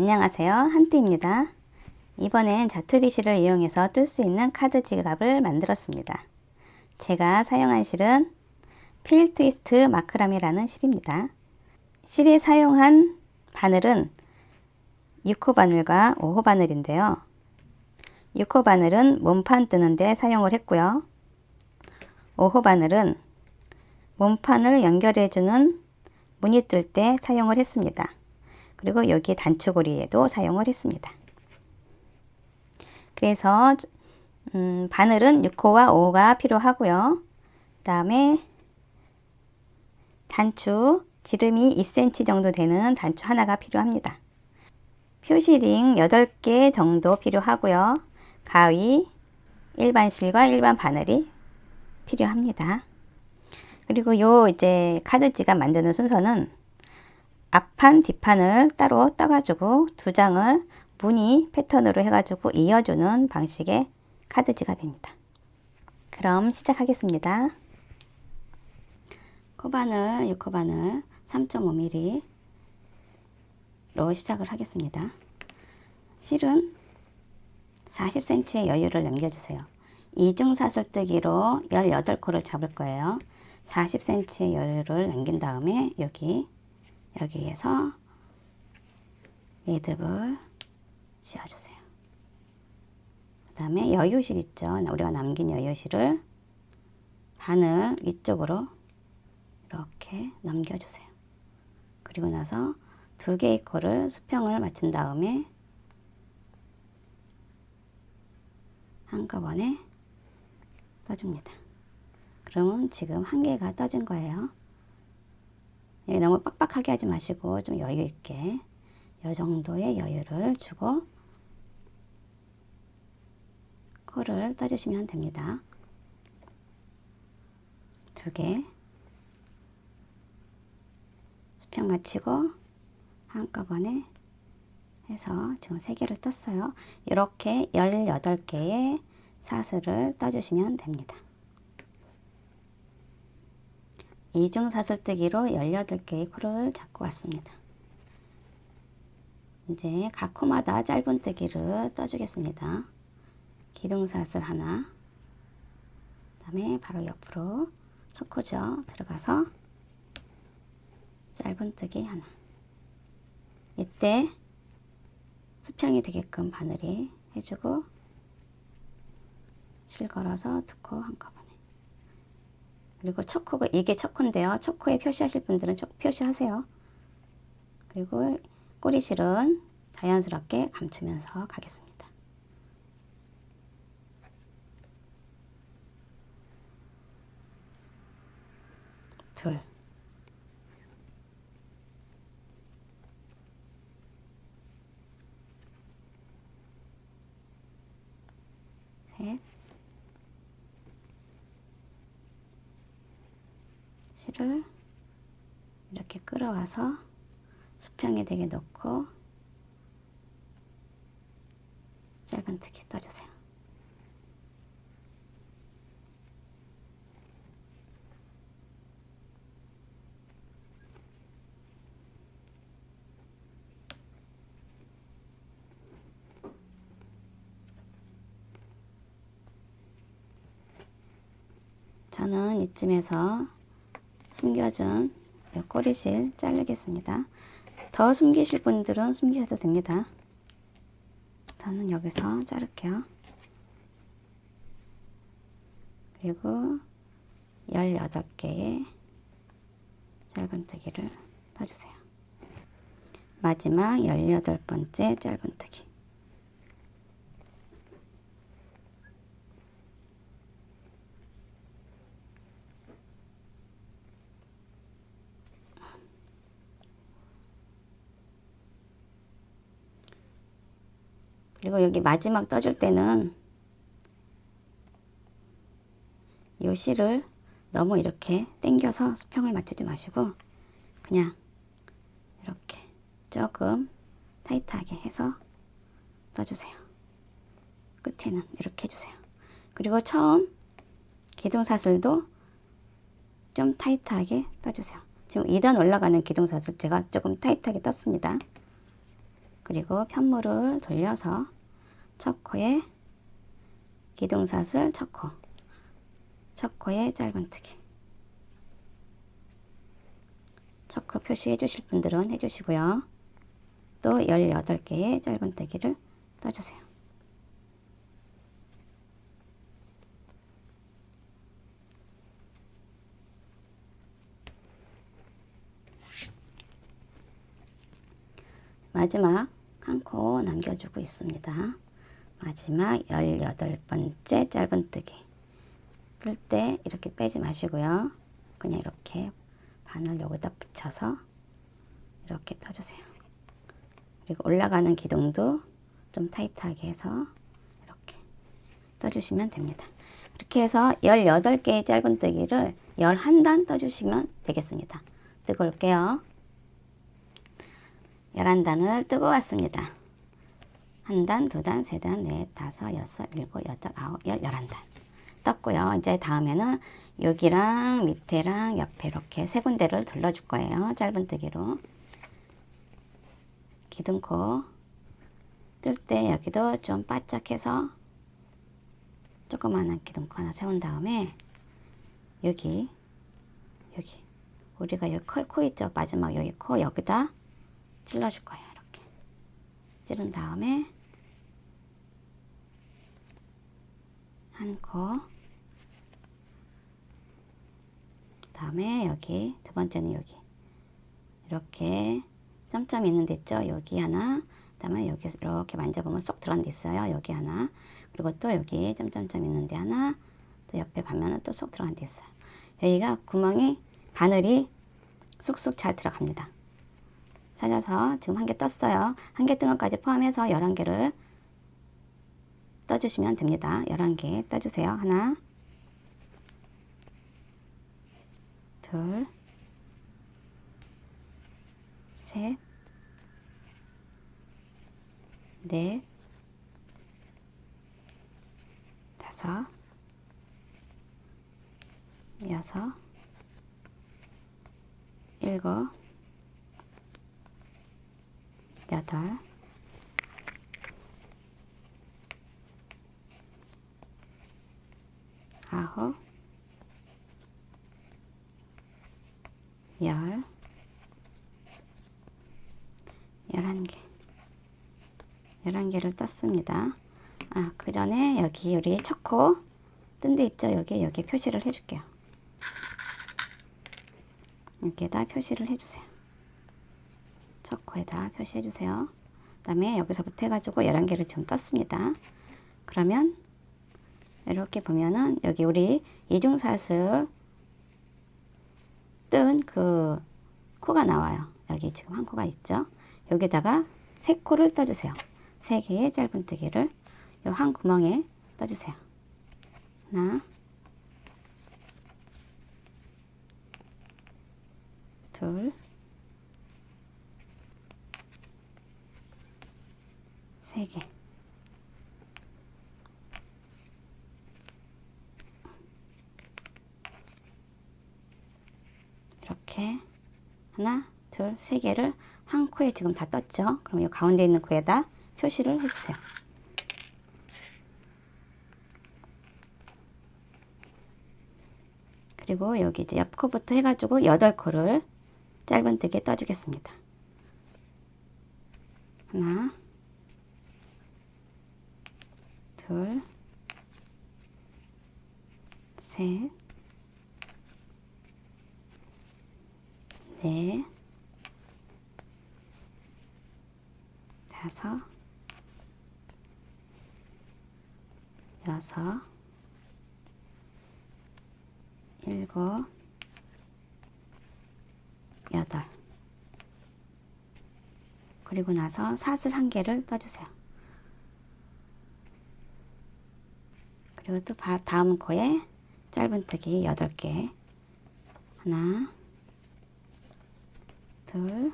안녕하세요. 한띠입니다. 이번엔 자투리 실을 이용해서 뜰 수 있는 카드 지갑을 만들었습니다. 제가 사용한 실은 필 트위스트 마크람이라는 실입니다. 실에 사용한 바늘은 6호 바늘과 5호 바늘인데요. 6호 바늘은 몸판 뜨는데 사용을 했고요. 5호 바늘은 몸판을 연결해주는 문이 뜰때 사용을 했습니다. 그리고 여기 단추고리에도 사용을 했습니다. 그래서 음, 바늘은 6호와 5호가 필요하고요. 그 다음에 단추 지름이 2cm 정도 되는 단추 하나가 필요합니다. 표시링 8개 정도 필요하고요. 가위, 일반 실과 일반 바늘이 필요합니다. 그리고 요 이제 카드 지갑 만드는 순서는 앞판, 뒷판을 따로 떠가지고 두 장을 무늬 패턴으로 해가지고 이어주는 방식의 카드 지갑입니다. 그럼 시작하겠습니다. 코바늘, 6코바늘 3.5mm로 시작을 하겠습니다. 실은 40cm의 여유를 남겨주세요. 이중 사슬 뜨기로 18코를 잡을 거예요. 40cm의 여유를 남긴 다음에 여기 여기에서 매듭을 씌워주세요. 그 다음에 여유실 있죠. 우리가 남긴 여유실을 바늘 위쪽으로 이렇게 넘겨주세요. 그리고 나서 두 개의 코를 수평을 맞춘 다음에 한꺼번에 떠줍니다. 그러면 지금 한 개가 떠진 거예요. 예, 너무 빡빡하게 하지 마시고 좀 여유 있게 이 정도의 여유를 주고 코를 떠주시면 됩니다. 두 개. 수평 맞추고 한꺼번에 해서 지금 세 개를 떴어요. 이렇게 18개의 사슬을 떠주시면 됩니다. 이중 사슬뜨기로 18개의 코를 잡고 왔습니다. 이제 각 코마다 짧은 뜨기를 떠주겠습니다. 기둥사슬 하나 그 다음에 바로 옆으로 첫 코죠. 들어가서 짧은 뜨기 하나 이때 수평이 되게끔 바늘이 해주고 실 걸어서 두 코 한꺼번에 그리고 첫 코가 이게 첫 코인데요. 첫 코에 표시하실 분들은 표시하세요. 그리고 꼬리실은 자연스럽게 감추면서 가겠습니다. 둘 셋 실을 이렇게 끌어와서 수평에 되게 놓고 짧은뜨기 떠주세요. 저는 이쯤에서 숨겨준 이 꼬리실 자르겠습니다. 더 숨기실 분들은 숨기셔도 됩니다. 저는 여기서 자를게요. 그리고 18개의 짧은뜨기를 떠주세요. 마지막 18번째 짧은뜨기 그리고 여기 마지막 떠줄 때는 요 실을 너무 이렇게 당겨서 수평을 맞추지 마시고 그냥 이렇게 조금 타이트하게 해서 떠주세요. 끝에는 이렇게 해주세요. 그리고 처음 기둥사슬도 좀 타이트하게 떠주세요. 지금 2단 올라가는 기둥사슬 제가 조금 타이트하게 떴습니다. 그리고 편물을 돌려서 첫 코에 기둥사슬 첫 코, 첫 코에 짧은뜨기. 첫코 표시해 주실 분들은 해주시고요. 또 18개의 짧은뜨기를 떠주세요. 마지막 한코 남겨주고 있습니다. 마지막 18번째 짧은뜨기 뜰 때 이렇게 빼지 마시고요. 그냥 이렇게 바늘 여기다 붙여서 이렇게 떠주세요. 그리고 올라가는 기둥도 좀 타이트하게 해서 이렇게 떠주시면 됩니다. 이렇게 해서 18개의 짧은뜨기를 11단 떠주시면 되겠습니다. 뜨고 올게요. 11단을 뜨고 왔습니다. 한 단, 두 단, 세 단, 넷, 다섯, 여섯, 일곱, 여덟, 아홉, 열, 열한 단. 떴고요. 이제 다음에는 여기랑 밑에랑 옆에 이렇게 세 군데를 둘러줄 거예요. 짧은뜨기로. 기둥코 뜰 때 여기도 좀 바짝해서 조그마한 기둥코 하나 세운 다음에 여기 여기 우리가 여기 코, 코 있죠? 마지막 여기 코 여기다 찔러줄 거예요. 이렇게 찌른 다음에 한 코, 다음에 여기 두 번째는 여기 이렇게 점점 있는 데 있죠. 여기 하나, 그다음에 여기 이렇게 만져보면 쏙 들어간 데 있어요. 여기 하나, 그리고 또 여기 점점점 있는 데 하나, 또 옆에 보면은 또 쏙 들어간 데 있어요. 여기가 구멍이 바늘이 쏙쏙 잘 들어갑니다. 찾아서 지금 한 개 떴어요. 한 개 뜬 것까지 포함해서 11개를 떠주시면 됩니다. 11개 떠주세요. 하나, 둘, 셋, 넷, 다섯, 여섯, 일곱, 여덟, 아홉, 열, 열한 개, 열한 개를 떴습니다. 아, 그 전에 여기 우리 초코 뜬 데 있죠? 여기, 여기 표시를 해줄게요. 여기에다 표시를 해주세요. 초코에다 표시해 주세요. 그 다음에 여기서부터 해가지고 11개를 지금 떴습니다. 그러면 이렇게 보면은 여기 우리 이중사슬 뜬 그 코가 나와요. 여기 지금 한 코가 있죠. 여기다가 세 코를 떠주세요. 세 개의 짧은뜨기를 요한 구멍에 떠주세요. 하나, 둘, 세 개. 이렇게 하나, 둘, 세 개를 한 코에 지금 다 떴죠? 그럼 이 가운데 있는 코에다 표시를 해주세요. 그리고 여기 이제 옆 코부터 해가지고 여덟 코를 짧은뜨기에 떠주겠습니다. 하나, 둘, 셋, 넷, 다섯, 여섯, 일곱, 여덟. 그리고 나서 사슬 한 개를 떠주세요. 그리고 또 다음 코에 짧은뜨기 8개. 하나, 둘,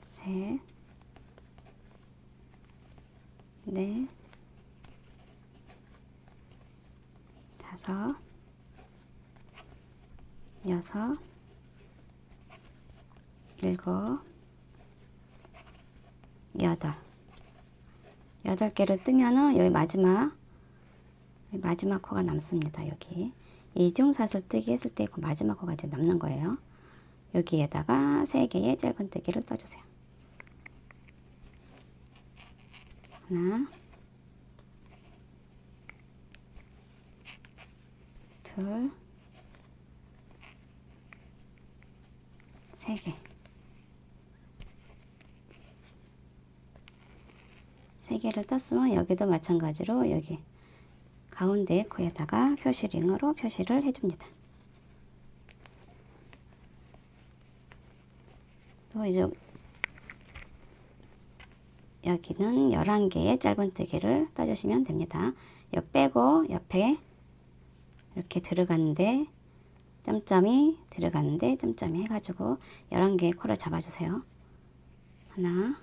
셋, 넷, 다섯, 여섯, 일곱, 여덟 여덟 개를 뜨면은 여기 마지막 마지막 코가 남습니다. 여기 이중사슬 뜨기 했을 때 그 마지막 코가 이제 남는 거예요. 여기에다가 세 개의 짧은뜨기를 떠주세요. 하나, 둘, 세 개. 세 개를 떴으면 여기도 마찬가지로 여기 가운데 코에다가 표시링으로 표시를 해줍니다. 또 이제 여기는 11개의 짧은뜨기를 떠주시면 됩니다. 요 빼고 옆에 이렇게 들어가는데 점점이 들어가는데 점점이 해가지고 11개의 코를 잡아주세요. 하나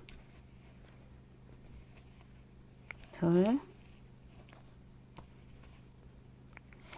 둘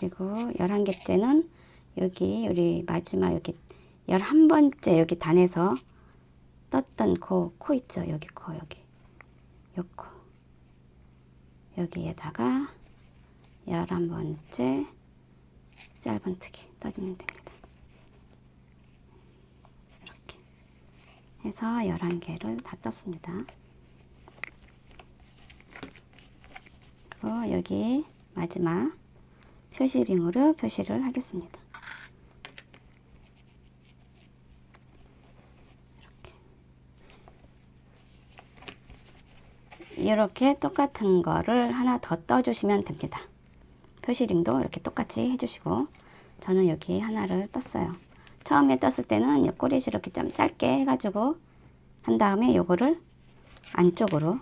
그리고 열한 개째는 여기 우리 마지막 여기 열한 번째 여기 단에서 떴던 코, 코 있죠? 여기 코, 여기. 요 코. 여기에다가 열한 번째 짧은뜨기 떠주면 됩니다. 이렇게 해서 열한 개를 다 떴습니다. 그리고 여기 마지막 표시링으로 표시를 하겠습니다. 이렇게. 똑같은 거를 하나 더 떠주시면 됩니다. 표시링도 이렇게 똑같이 해주시고 저는 여기 하나를 떴어요. 처음에 떴을 때는 이 꼬리실 이렇게 좀 짧게 해가지고 한 다음에 요거를 안쪽으로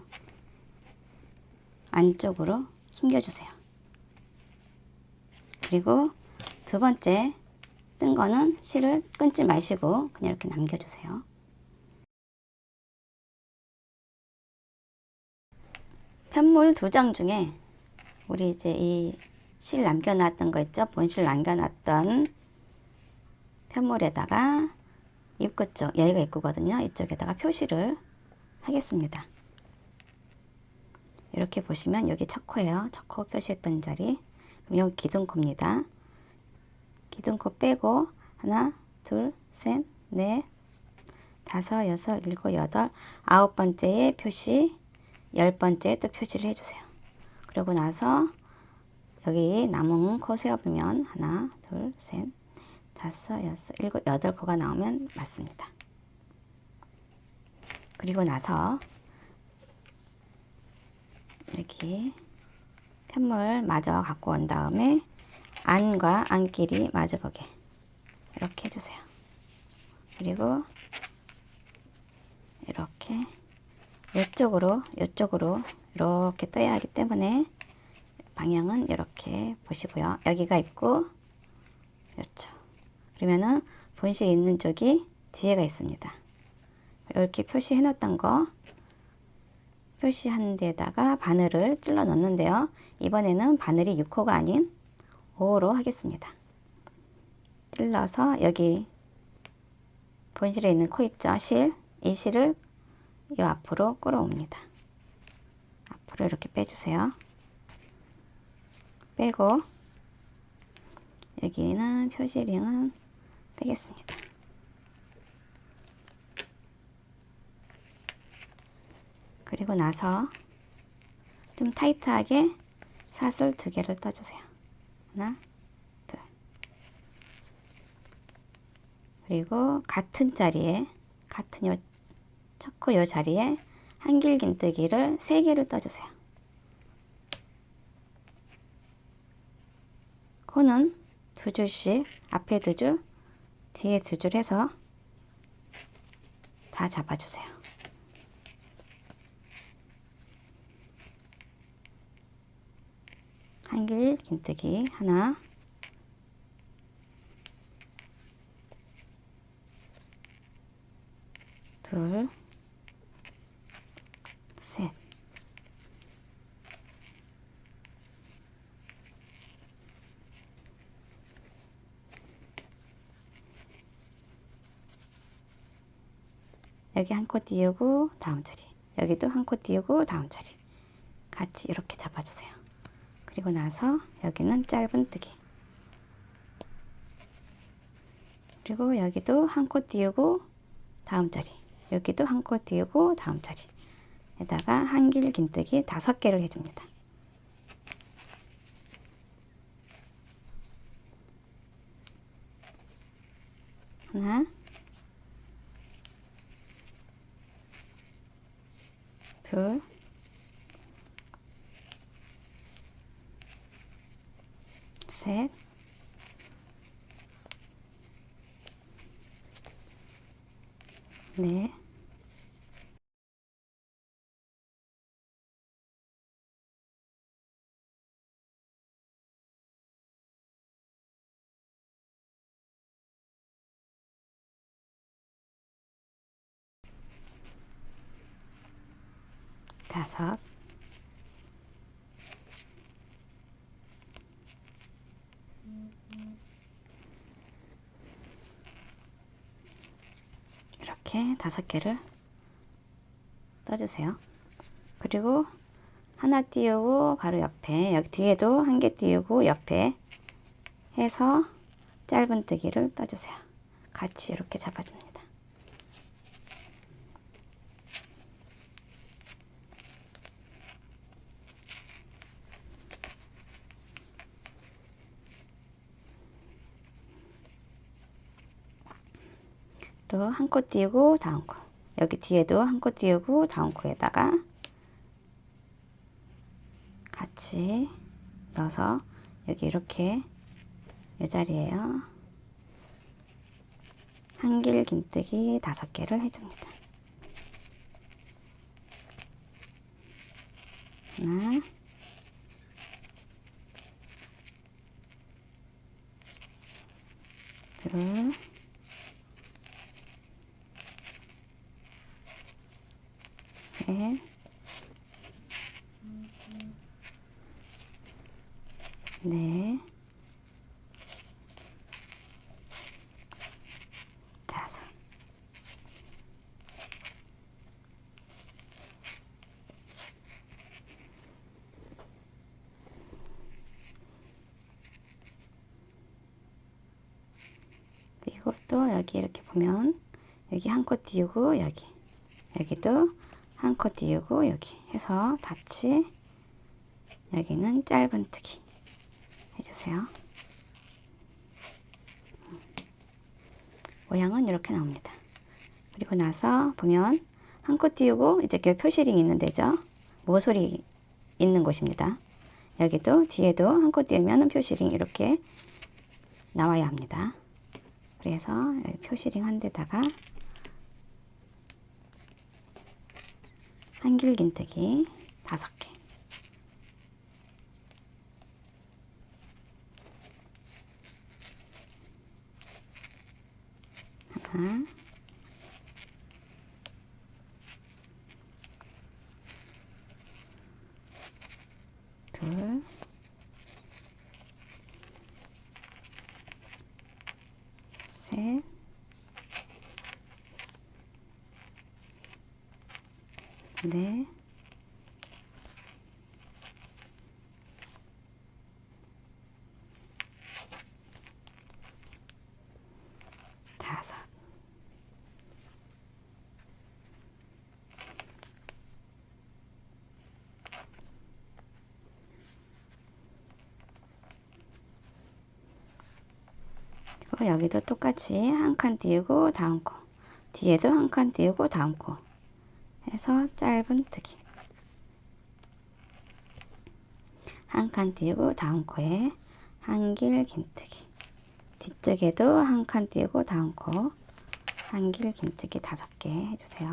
안쪽으로 숨겨주세요. 그리고 두 번째 뜬 거는 실을 끊지 마시고 그냥 이렇게 남겨주세요. 편물 두 장 중에 우리 이제 이 실 남겨놨던 거 있죠? 본실 남겨놨던 편물에다가 입구 쪽, 여기가 입구거든요. 이쪽에다가 표시를 하겠습니다. 이렇게 보시면 여기. 첫코 표시했던 자리. 그럼 여기 기둥코입니다. 기둥 코 빼고 하나, 둘, 셋, 넷, 다섯, 여섯, 일곱, 여덟, 아홉 번째에 표시, 열 번째에 또 표시를 해주세요. 그러고 나서 여기 남은 코 세어보면 하나, 둘, 셋, 다섯, 여섯, 일곱, 여덟 코가 나오면 맞습니다. 그리고 나서 이렇게 편물 마저 갖고 온 다음에 안과 안끼리 마주보게 이렇게 해주세요. 그리고 이렇게 이쪽으로 이쪽으로 이렇게 떠야 하기 때문에 방향은 이렇게 보시고요. 여기가 있고 그렇죠. 그러면은 본실 있는 쪽이 뒤에가 있습니다. 이렇게 표시해 놓았던 거 표시한 데다가 바늘을 찔러 넣는데요. 이번에는 바늘이 6호가 아닌 5호로 하겠습니다. 찔러서 여기 본실에 있는 코 있죠? 실. 이 실을 이 앞으로 끌어옵니다. 앞으로 이렇게 빼주세요. 빼고 여기는 표시링은 빼겠습니다. 그리고 나서 좀 타이트하게 사슬 두 개를 떠주세요. 하나, 둘. 그리고 같은 자리에, 같은 요, 첫코 요 자리에 한길긴뜨기를 세 개를 떠주세요. 코는 두 줄씩, 앞에 두 줄, 뒤에 두 줄 해서 다 잡아주세요. 한길 긴뜨기 하나 둘 셋. 여기 한 코 띄우고 다음 처리. 여기도 한 코 띄우고 다음 처리. 같이 이렇게 잡아주세요. 그리고 나서 여기는 짧은 뜨기. 그리고 여기도 한 코 띄우고 다음 처리. 여기도 한 코 띄우고 다음 처리. 에다가 한길 긴뜨기 다섯 개를 해줍니다. 하나, 둘, 셋, 넷, 다섯, 이렇게 다섯 개를 떠주세요. 그리고 하나 띄우고 바로 옆에 여기 뒤에도 한 개 띄우고 옆에 해서 짧은 뜨기를 떠주세요. 같이 이렇게 잡아줍니다. 또 한 코 띄우고 다음 코. 여기 뒤에도 한 코 띄우고 다음 코에다가 같이 넣어서 여기 이렇게 이 자리에요. 한길 긴뜨기 다섯 개를 해줍니다. 하나 둘 셋, 넷, 다섯. 또 여기 이렇게 보면 여기 한 코 띄우고 여기 여기도 한 코 띄우고 여기 해서 같이 여기는 짧은 뜨기 해주세요. 모양은 이렇게 나옵니다. 그리고 나서 보면 한 코 띄우고 이제 그 표시링이 있는 데죠. 모서리 있는 곳입니다. 여기도 뒤에도 한 코 띄우면 표시링 이렇게 나와야 합니다. 그래서 표시링 한 데다가 한길 긴뜨기 다섯 개. 하나, 둘, 셋, 넷, 다섯. 그리고 여기도 똑같이 한 칸 띄우고 다음 코 뒤에도 한 칸 띄우고 다음 코 해서 짧은 뜨기 한 칸 띄우고 다음 코에 한길 긴뜨기 뒤쪽에도 한 칸 띄우고 다음 코 한길 긴뜨기 다섯 개 해주세요.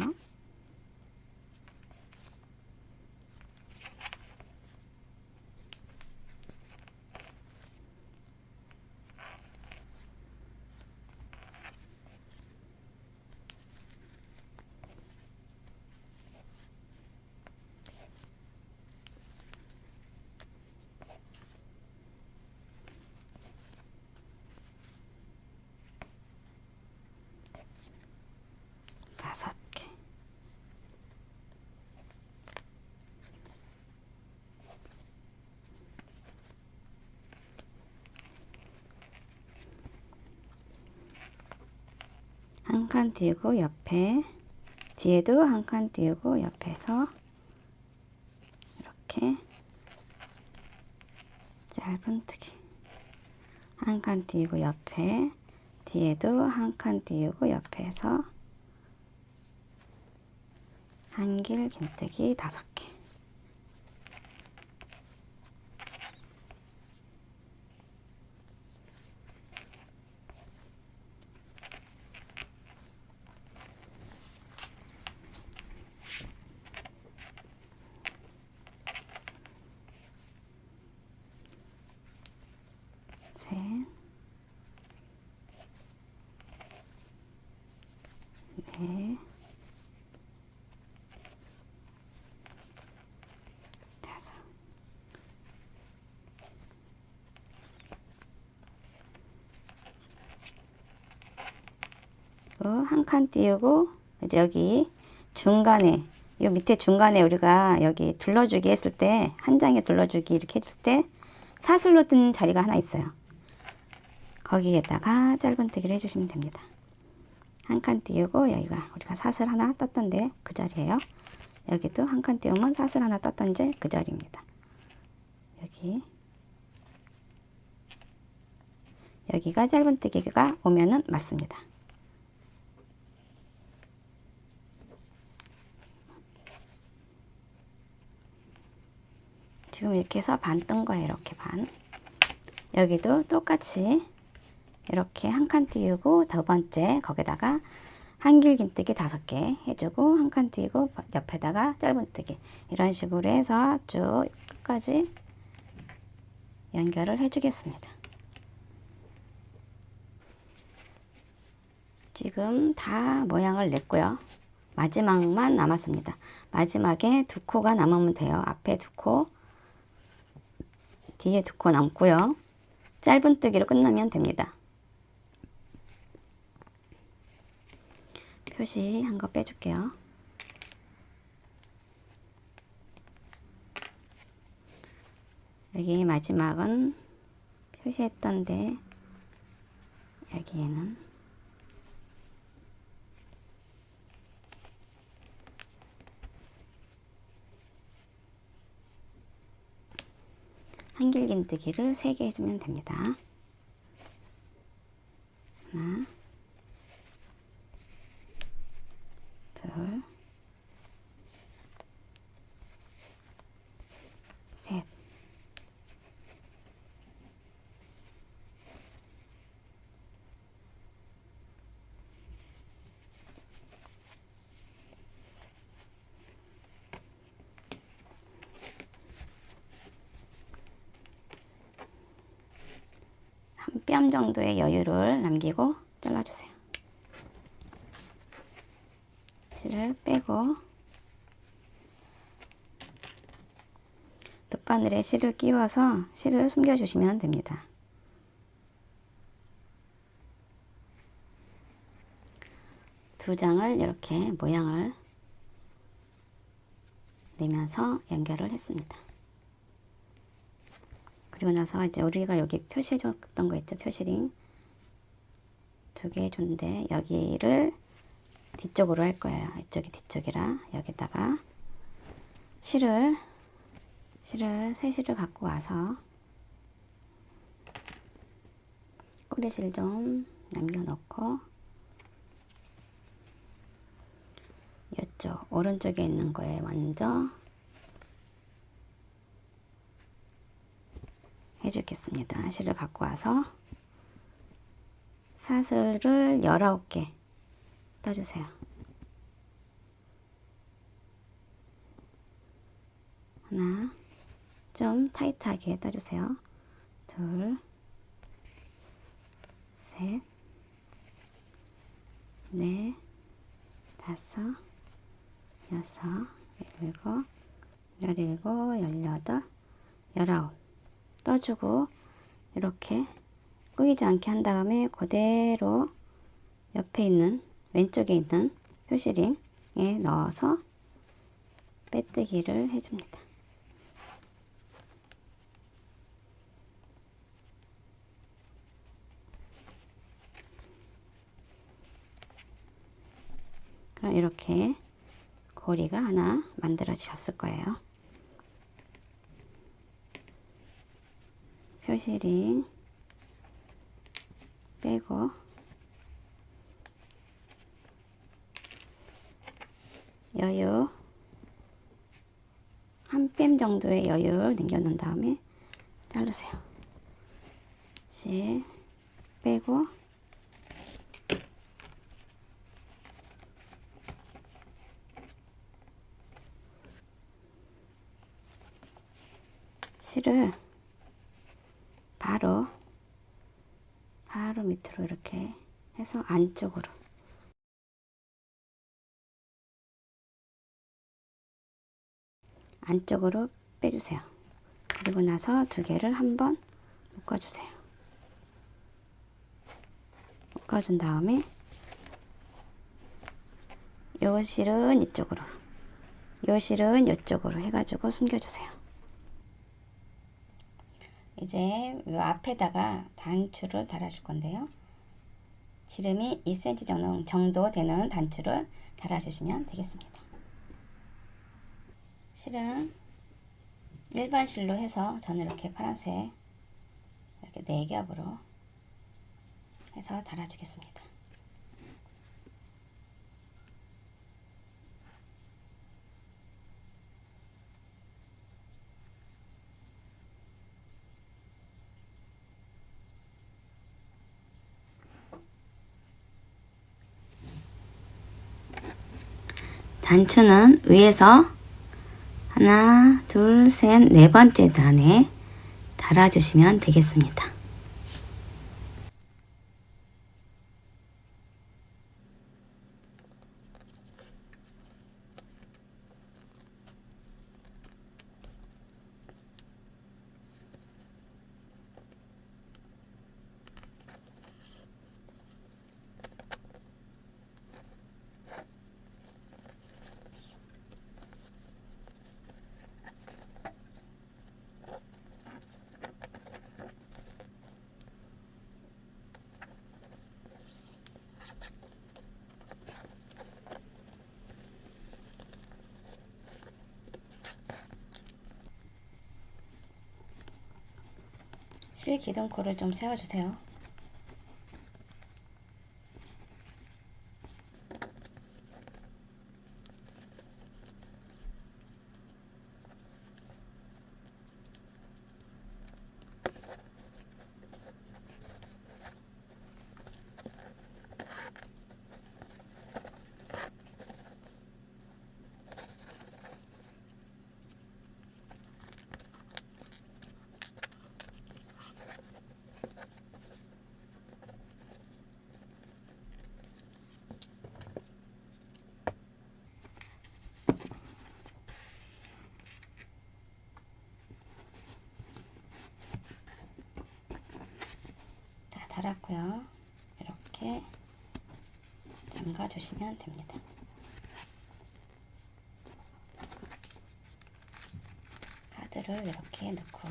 한 칸 띄우고 옆에 뒤에도 한 칸 띄우고 옆에서 이렇게 짧은뜨기 한 칸 띄우고 옆에 뒤에도 한 칸 띄우고 옆에서 한길 긴뜨기 다섯 개 셋, 넷, 다섯. 한 칸 띄우고 이제 여기 중간에 이 밑에 중간에 우리가 여기 둘러주기 했을 때 한 장에 둘러주기 이렇게 해줬을 때 사슬로 뜬 자리가 하나 있어요. 거기에다가 짧은뜨기를 해주시면 됩니다. 한 칸 띄우고 여기가 우리가 사슬 하나 떴던데 그 자리예요. 여기도 한 칸 띄우면 사슬 하나 떴던지 그 자리입니다. 여기 여기가 짧은뜨기가 오면은 맞습니다. 지금 이렇게 해서 반 뜬 거예요. 이렇게 반. 여기도 똑같이 이렇게 한 칸 띄우고 두 번째 거기다가 한길 긴뜨기 다섯 개 해주고 한 칸 띄우고 옆에다가 짧은뜨기 이런 식으로 해서 쭉 끝까지 연결을 해주겠습니다. 지금 다 모양을 냈고요. 마지막만 남았습니다. 마지막에 두 코가 남으면 돼요. 앞에 두 코, 뒤에 두 코 남고요. 짧은뜨기로 끝나면 됩니다. 표시 한 거 빼줄게요. 여기 마지막은 표시했던데 여기에는 한길긴뜨기를 3개 해주면 됩니다. 하나 둘 셋. 한 뼘 정도의 여유를 남기고 잘라주세요. 실을 빼고 돗바늘에 실을 끼워서 실을 숨겨주시면 됩니다. 두 장을 이렇게 모양을 내면서 연결을 했습니다. 그리고 나서 이제 우리가 여기 표시해 줬던 거 있죠? 표시링. 두 개 해줬는데 여기를 뒤쪽으로 할 거예요. 이쪽이 뒤쪽이라 여기다가 실을 실을 새 실을 갖고 와서 꼬리실 좀 남겨놓고 이쪽 오른쪽에 있는 거에 먼저 해주겠습니다. 실을 갖고 와서 사슬을 19개 떠주세요. 하나, 좀 타이트하게 떠주세요. 둘, 셋, 넷, 다섯, 여섯, 일곱, 열일곱, 열여덟, 열아홉. 떠주고 이렇게 끄이지 않게 한 다음에 그대로 옆에 있는 왼쪽에 있는 표시링에 넣어서 빼뜨기를 해줍니다. 그럼 이렇게 고리가 하나 만들어지셨을 거예요. 표시링 빼고 여유 한 뺨 정도의 여유를 남겨놓은 다음에 자르세요. 실 빼고 실을 바로 바로 밑으로 이렇게 해서 안쪽으로 안쪽으로 빼주세요. 그리고 나서 두 개를 한번 묶어주세요. 묶어준 다음에 요 실은 이쪽으로 요 실은 이쪽으로 해가지고 숨겨주세요. 이제 요 앞에다가 단추를 달아줄 건데요. 지름이 2cm 정도- 되는 단추를 달아주시면 되겠습니다. 실은 일반 실로 해서 저는 이렇게 파란색 이렇게 네 겹으로 해서 달아주겠습니다. 단추는 위에서 하나, 둘, 셋, 네 번째 단에 달아주시면 되겠습니다. 실 기둥코를 좀 세워주세요. 다 달았고요. 이렇게 잠가 주시면 됩니다. 카드를 이렇게 넣고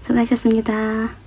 수고하셨습니다.